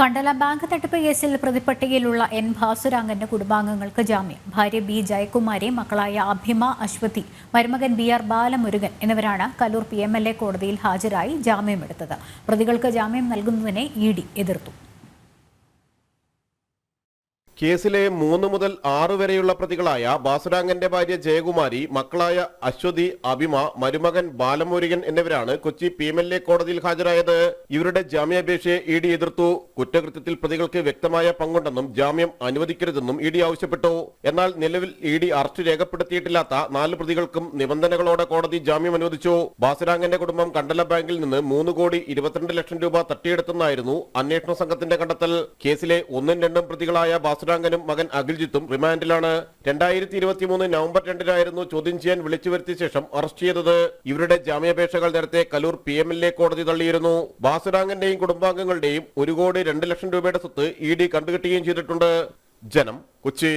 Kandala bank തട്ടിപ്പ് കേസിൽ പ്രതിപട്ടികയിലുള്ള N ഭാസുരാങ്കന്റെ കുടുംബാംഗങ്ങൾക്ക് ജാമ്യം. ഭാര്യ ബി ജയകുമാരി മക്കളായ അഭിമ അശ്വതി മരുമകൻ ബി ആർ ബാലമുരുകൻ എന്നിവരാണ് കലൂർ പി കോടതിയിൽ ഹാജരായി ജാമ്യമെടുത്തത്. പ്രതികൾക്ക് ജാമ്യം നൽകുന്നതിനെ ഇ എതിർത്തു. കേസിലെ മൂന്ന് മുതൽ ആറ് വരെയുള്ള പ്രതികളായ ബാസുരാംഗന്റെ ഭാര്യ ജയകുമാരി മക്കളായ അശ്വതി അഭിമ മരുമകൻ ബാലമുരുകൻ എന്നിവരാണ് കൊച്ചി പി കോടതിയിൽ ഹാജരായത്. ഇവരുടെ ജാമ്യാപേക്ഷയെ ഇ ഡി എതിർത്തു. കുറ്റകൃത്യത്തിൽ പ്രതികൾക്ക് വ്യക്തമായ പങ്കുണ്ടെന്നും ജാമ്യം അനുവദിക്കരുതെന്നും ഇ ആവശ്യപ്പെട്ടു. എന്നാൽ നിലവിൽ ഇ ഡി അറസ്റ്റ് രേഖപ്പെടുത്തിയിട്ടില്ലാത്ത നാല് പ്രതികൾക്കും നിബന്ധനകളോടെ കോടതി ജാമ്യം അനുവദിച്ചു. ബാസുരാംഗന്റെ കുടുംബം കണ്ടല ബാങ്കിൽ നിന്ന് മൂന്ന് കോടി ഇരുപത്തിരണ്ട് ലക്ഷം രൂപ തട്ടിയെടുത്തെന്നായിരുന്നു അന്വേഷണ സംഘത്തിന്റെ കണ്ടെത്തൽ. കേസിലെ ഒന്നും രണ്ടും പ്രതികളായ ബാസുരാങ്കനും മകൻ അഖിൽജിത്തും റിമാൻഡിലാണ്. രണ്ടായിരത്തി ഇരുപത്തിമൂന്ന് നവംബർ രണ്ടിനായിരുന്നു ചോദ്യം ചെയ്യാൻ വിളിച്ചു വരുത്തിയ ശേഷം അറസ്റ്റ് ചെയ്തത്. ഇവരുടെ ജാമ്യാപേക്ഷകൾ നേരത്തെ Kaloor P M L A കോടതി തള്ളിയിരുന്നു. ബാസുരാങ്കന്റെയും കുടുംബാംഗങ്ങളുടെയും ഒരു കോടി രണ്ട് ലക്ഷം രൂപയുടെ സ്വത്ത് ഇ ഡി കണ്ടുകെട്ടുകയും ചെയ്തിട്ടുണ്ട്. ജനം കൊച്ചി.